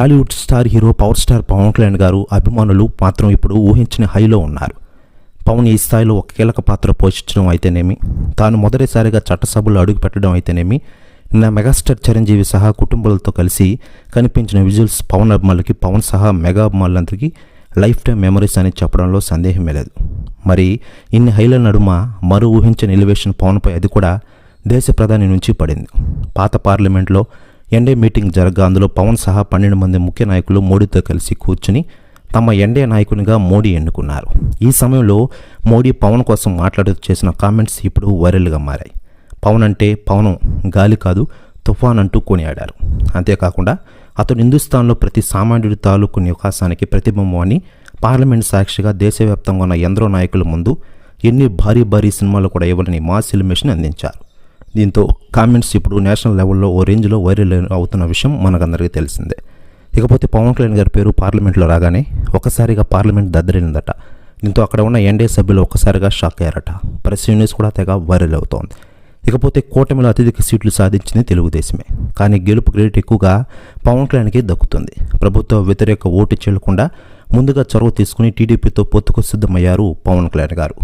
Tollywood star hero power star Pawan Kalyan garu అభిమానులు మాత్రం ఇప్పుడు ఊహించిన హైలో ఉన్నారు. పవన్ ఈ స్థాయిలో ఒక కీలక పాత్ర పోషించడం అయితేనేమి తాను మొదటిసారిగా చట్టసభలో అడుగు పెట్టడం అయితేనేమి నిన్న మెగాస్టార్ చిరంజీవి సహా కుటుంబాలతో కలిసి కనిపించిన విజువల్స్ పవన్ అభిమానులకి పవన్ సహా మెగా అభిమానులందరికీ లైఫ్ టైం మెమరీస్ అని చెప్పడంలో సందేహమే లేదు. మరి ఇన్ని హైల నడుమ మరో ఊహించని ఎలివేషన్ పవన్పై అది కూడా దేశ ప్రధాని నుంచి పడింది. పాత పార్లమెంట్లో ఎన్డీ మీటింగ్ జరగగా. అందులో పవన్ సహా పన్నెండు మంది ముఖ్య నాయకులు మోడీతో కలిసి కూర్చుని తమ ఎన్డీఏ నాయకునిగా మోడీ ఎన్నుకున్నారు. ఈ సమయంలో మోడీ పవన్ కోసం మాట్లాడుతూ చేసిన కామెంట్స్ ఇప్పుడు వైరల్గా మారాయి. పవన్ అంటే పవనం గాలి కాదు తుఫాన్ అంటూ కొనియాడారు. అంతేకాకుండా అతడు హిందుస్థాన్లో ప్రతి సామాన్యుడి తాలూకు నివాసానికి ప్రతిబింబం అని పార్లమెంట్ సాక్షిగా దేశవ్యాప్తంగా ఉన్న ఎందరో నాయకుల ముందు ఎన్ని భారీ భారీ సినిమాలు కూడా ఇవ్వాలని మాస్ ఎలిమేషన్ అందించారు. దీంతో కామెంట్స్ ఇప్పుడు నేషనల్ లెవెల్లో ఓ రేంజ్లో వైరల్ అవుతున్న విషయం మనకందరికీ తెలిసిందే. ఇకపోతే పవన్ కళ్యాణ్ గారి పేరు పార్లమెంట్లో రాగానే ఒకసారిగా పార్లమెంట్ దద్దరిల్లిందట. దీంతో అక్కడ ఉన్న ఎన్డీఏ సభ్యులు ఒక్కసారిగా షాక్ అయ్యారట. ప్రెస్ న్యూస్ కూడా తెగ వైరల్ అవుతోంది. ఇకపోతే కూటమిలో అత్యధిక సీట్లు సాధించింది తెలుగుదేశమే. కానీ గెలుపు క్రెడిట్ ఎక్కువగా పవన్ కళ్యాణ్కి దక్కుతుంది. ప్రభుత్వ వ్యతిరేక ఓటు చెల్లకుండా ముందుగా చొరవ తీసుకుని టీడీపీతో పొత్తుకు సిద్ధమయ్యారు పవన్ కళ్యాణ్ గారు.